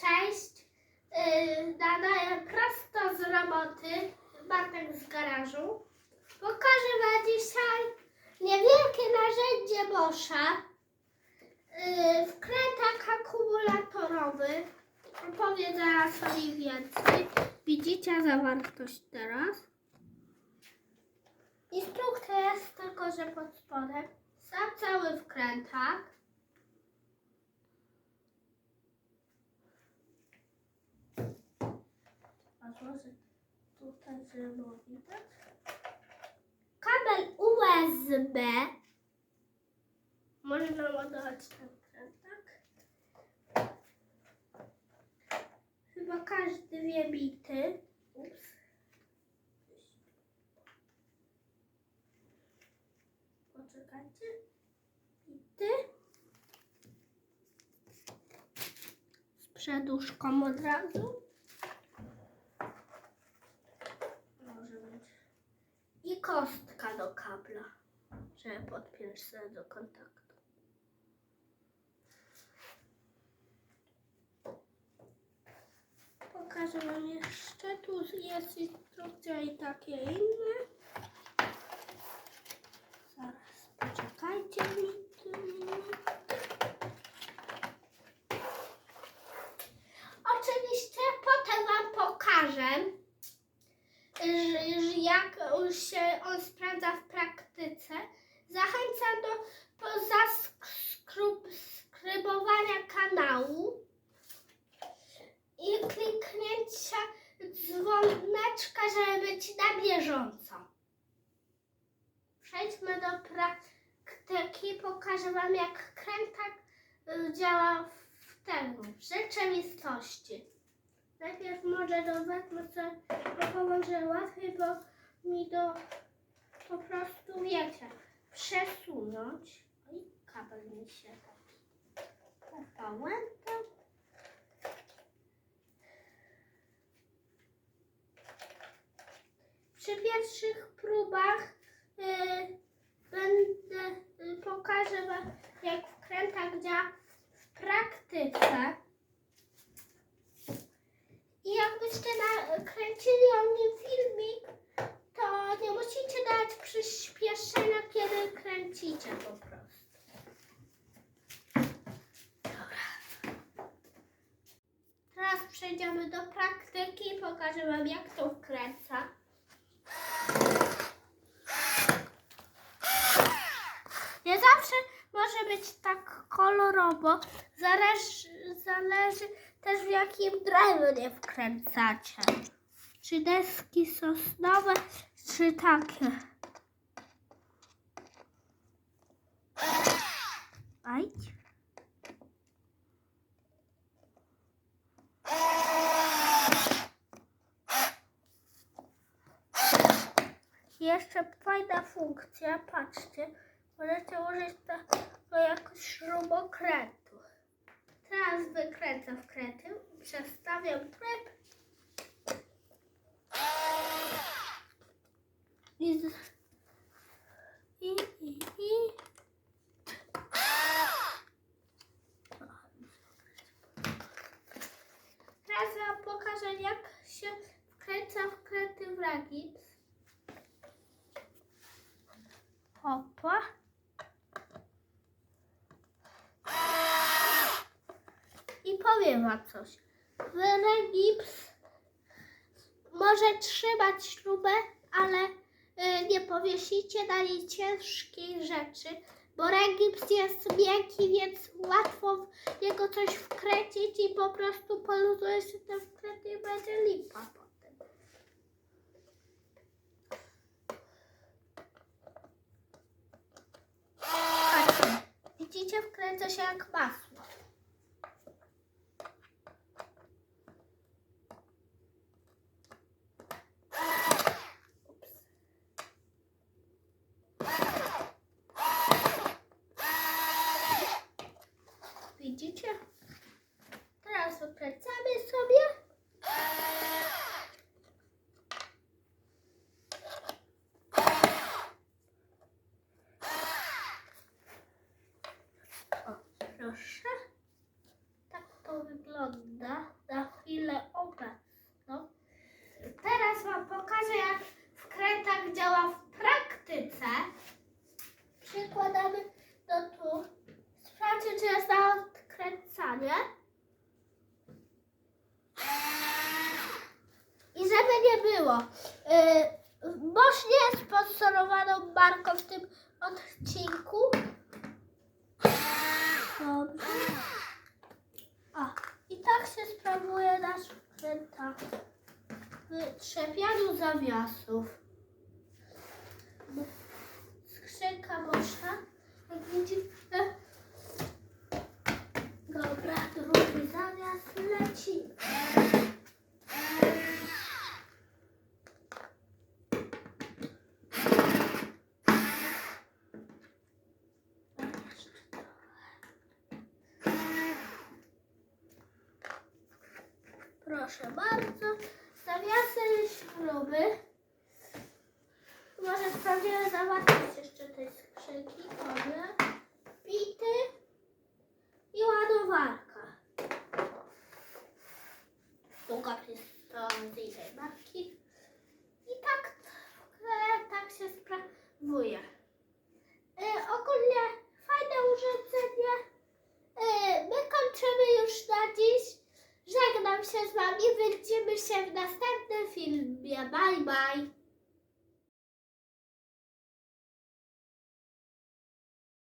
Cześć. Yy, nadaję prosto z roboty. Bartek z garażu. Pokażę Wam dzisiaj niewielkie narzędzie Boscha. Yy, wkrętak akumulatorowy. Opowiem zaraz o nim więcej. Widzicie zawartość teraz? Instrukcja jest tylko, że pod spodem. Sam cały wkrętak. Może tutaj, żeby było widać. Kabel USB. Można ładować ten wkrętak. Chyba każdy wie bity. Ups. Poczekajcie. Bity. Z przeduszką od razu. Może być. I kostka do kabla, żeby podpiąć sobie do kontaktu. Pokażę Wam jeszcze. Tu jest instrukcja i takie inne. Zaraz poczekajcie mi. Oczywiście potem Wam pokażę, że, że jak on sprawdza w praktyce. Zachęcam do zasubskrybowania kanału i kliknięcia dzwoneczka, żeby być na bieżąco. Przejdźmy do praktyki. Pokażę Wam, jak krętak y, działa w tym, w rzeczywistości. Najpierw może do wezmę sobie może łatwiej, bo mi do po prostu wiecie, przesunąć. Oj, kabel mi się taki zapałętał. Przy pierwszych próbach y, będę y, pokażę wam jak wkrętak działa w praktyce. I jakbyście nakręcili o nim filmik, to nie musicie dać przyspieszenia, kiedy kręcicie po prostu. Dobra. Teraz przejdziemy do praktyki i pokażę Wam, jak to wkręca. Nie zawsze może być tak kolorowo. Zależy, zależy też w jakim drewnie wkręcacie. Czy deski sosnowe, czy takie. Aj. Jeszcze fajna funkcja, patrzcie, możecie użyć tego jako śrubokrętu. Teraz wykręcam wkręty, przestawiam tryb i, i, i. Teraz wam pokażę jak się wkręca wkręty w ragips. Hopa. I powiem wam coś. Regips może trzymać śrubę, ale nie powiesicie na niej ciężkiej rzeczy, bo regips jest miękki, więc łatwo w niego coś wkręcić i po prostu poluzuje się ten wkręt i będzie lipa potem. Patrzcie, widzicie, wkręca się jak masło. wygląda na chwilę obecną. No. Teraz Wam pokażę, jak wkrętak działa w praktyce. Przykładamy do tu. Sprawdźcie, czy jest na odkręcanie. I żeby nie było, yy, mocnie sponsorowaną marką w tym Trzepianiu zawiasów. Skrzynka można. Jak widzicie. Dobra, drugi zawias leci. Proszę bardzo. Śruby. Może sprawdzimy zawartość jeszcze tej skrzynki. Dobra. Bity i ładowarka. Długopis to z tej marki. I tak, e, tak się sprawuje. Filmie. Bye bye.